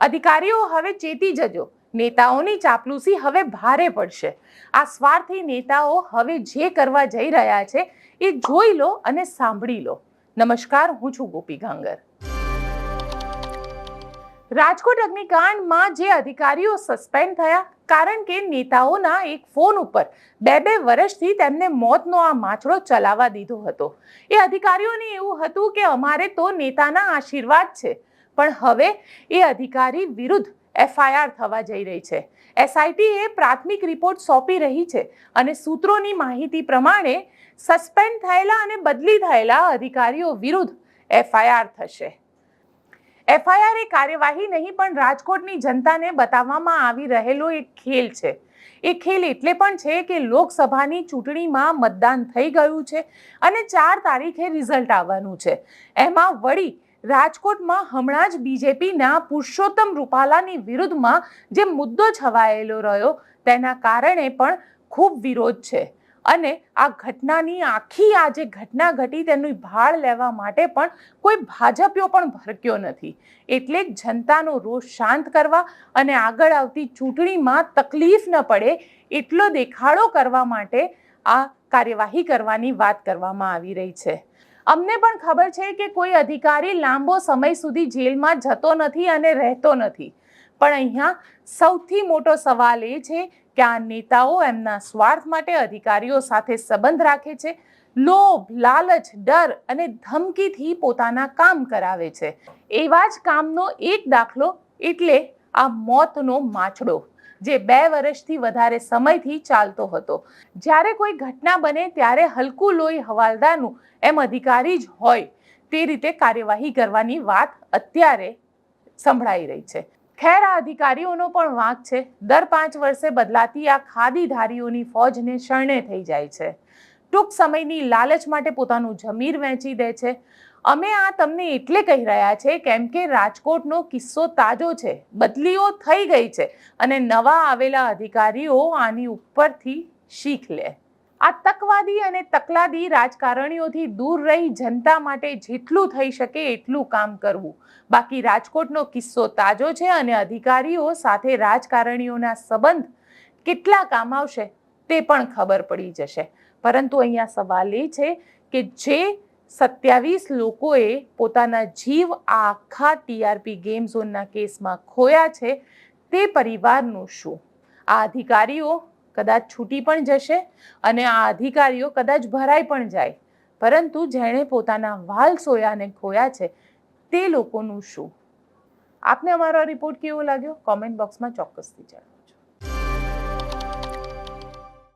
અધિકારીઓ હવે ચેતી જજો. નેતાઓની ચાપલૂસી હવે ભારે પડશે. આ સ્વાર્થી નેતાઓ હવે જે કરવા જઈ રહ્યા છે એ જોઈ લો અને સાંભળી લો. નમસ્કાર, હું છું ગોપી ગાંગર. રાજકોટ અગ્નિકાંડમાં જે અધિકારીઓ સસ્પેન્ડ થયા, કારણ કે નેતાઓના એક ફોન ઉપર બે બે વર્ષથી તેમને મોતનો આ માછડો ચલાવવા દીધો હતો. એ અધિકારીઓને એવું હતું કે અમારે તો નેતાના આશીર્વાદ છે. પણ હવે એ અધિકારી વિરુદ્ધ એફઆઈઆર થવા જઈ રહી છે. એસઆઈટી એ પ્રાથમિક રિપોર્ટ સોંપી રહી છે અને સૂત્રોની માહિતી પ્રમાણે સસ્પેન્ડ થયેલા અને બદલી થયેલા અધિકારીઓ વિરુદ્ધ એફઆઈઆર થશે. એફઆઈઆર એ કાર્યવાહી નહીં, પણ રાજકોટની જનતાને બતાવવામાં આવી રહેલો એક ખેલ છે. એ ખેલ એટલે પણ છે કે લોકસભાની ચૂંટણીમાં મતદાન થઈ ગયું છે અને ચાર તારીખે રિઝલ્ટ આવવાનું છે. એમાં વળી રાજકોટમાં હમણાં જ બીજેપીના પુરુષોત્તમ રૂપાલાની વિરુદ્ધમાં જે મુદ્દો છવાયેલો રહ્યો તેના કારણે પણ ખૂબ વિરોધ છે. અને આ ઘટનાની આખી આ જે ઘટના ઘટી તેનું ભાળ લેવા માટે પણ કોઈ ભાજપીઓ પણ ભરક્યો નથી. એટલે જનતાનો રોષ શાંત કરવા અને આગળ આવતી ચૂંટણીમાં તકલીફ ન પડે એટલો દેખાડો કરવા માટે આ કાર્યવાહી કરવાની વાત કરવામાં આવી રહી છે. અમને પણ ખબર છે કે કોઈ અધિકારી લાંબો સમય સુધી જેલમાં જતો નથી અને રહેતો નથી. પણ અહીંયા સૌથી મોટો સવાલ એ છે કે આ નેતાઓ એમના સ્વાર્થ માટે અધિકારીઓ સાથે સંબંધ રાખે છે, લોભ, લાલચ, ડર અને ધમકીથી પોતાના કામ કરાવે છે. એવા જ કામનો એક દાખલો એટલે આ મોતનો માછડો. જે બે વર્ષથી વધારે સમયથી ચાલતો હતો. જ્યારે કોઈ ઘટના બને ત્યારે હલકું લોહી હવાલદારનું એમ અધિકારી જ હોય. તે રીતે કાર્યવાહી કરવાની વાત અત્યારે સંભળાઈ રહી છે. ખેર આ અધિકારીઓનો પણ વાંક છે. દર પાંચ વર્ષે બદલાતી આ ખાદીધારીઓની ફોજને શરણે થઈ જાય છે. ટૂંક સમયની લાલચ માટે પોતાનું જમીર વહેંચી દે છે. અમે આ તમને એટલે કહી રહ્યા છે કેમ કે રાજકોટનો કિસ્સો તાજો છે, બદલીઓ થઈ ગઈ છે અને નવા આવેલા અધિકારીઓ આની ઉપરથી શીખ લે. આ તકવાદી અને તકલાદી રાજકારણીઓથી દૂર રહી જનતા માટે જેટલું થઈ શકે એટલું કામ કરવું. બાકી રાજકોટનો કિસ્સો તાજો છે અને અધિકારીઓ સાથે રાજકારણીઓના સંબંધ કેટલા કામ આવશે તે પણ ખબર પડી જશે. પરંતુ અહીંયા સવાલ એ છે કે જે સત્યાવીસ લોકોએ પોતાના જીવ આખા ટીઆરપી ગેમ ઝોનના કેસમાં ખોયા છે. તે પરિવારનું શું? આ અધિકારીઓ કદાચ છૂટી પણ જશે અને આ અધિકારીઓ કદાચ ભરાઈ પણ જાય. પરંતુ જેણે પોતાના વાલ સોયાને ખોયા છે, તે લોકોનું શું? આપને અમારો રિપોર્ટ કેવો લાગ્યો? કોમેન્ટ બોક્સમાં ચોક્કસથી જણાવો.